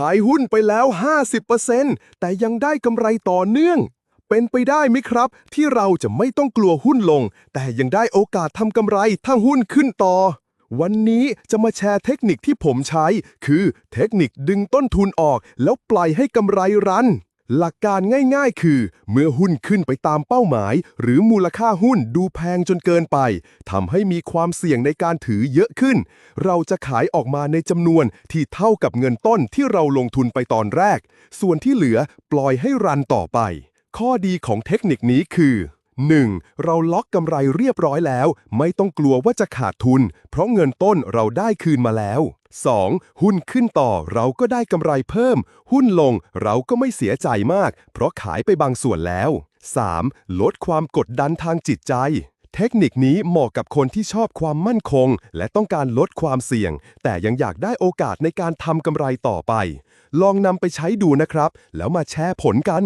ขายหุ้นไปแล้ว 50%แต่ยังได้กำไรต่อเนื่อง เป็นไปได้ไหมครับ ที่เราจะไม่ต้องกลัวหุ้นลง แต่ยังได้โอกาสทำกำไรถ้าหุ้นขึ้นต่อ วันนี้จะมาแชร์เทคนิคที่ผมใช้ คือเทคนิคดึงต้นทุนออกแล้วปล่อยให้กำไรรัน หลักการง่ายๆ คือ เมื่อหุ้นขึ้นไปตามเป้าหมาย หรือมูลค่าหุ้นดูแพงจนเกินไปทำให้มีความเสี่ยงในการถือเยอะขึ้น เราจะขายออกมาในจำนวนที่เท่ากับเงินต้นที่เราลงทุนไปตอนแรก ส่วนที่เหลือปล่อยให้รันต่อไป ข้อดีของเทคนิคนี้คือ 1. เราล็อกกำไรเรียบร้อยแล้ว ไม่ต้องกลัวว่าจะขาดทุน เพราะเงินต้นเราได้คืนมาแล้ว 2. หุ้นขึ้นต่อเราก็ได้กำไรเพิ่ม หุ้นลงเราก็ไม่เสียใจมาก เพราะขายไปบางส่วนแล้ว 3. ลดความกดดันทางจิตใจ เทคนิคนี้เหมาะกับคนที่ชอบความมั่นคง และต้องการลดความเสี่ยง แต่ยังอยากได้โอกาสในการทำกำไรต่อไป ลองนำไปใช้ดูนะครับ แล้วมาแชร์ผลกัน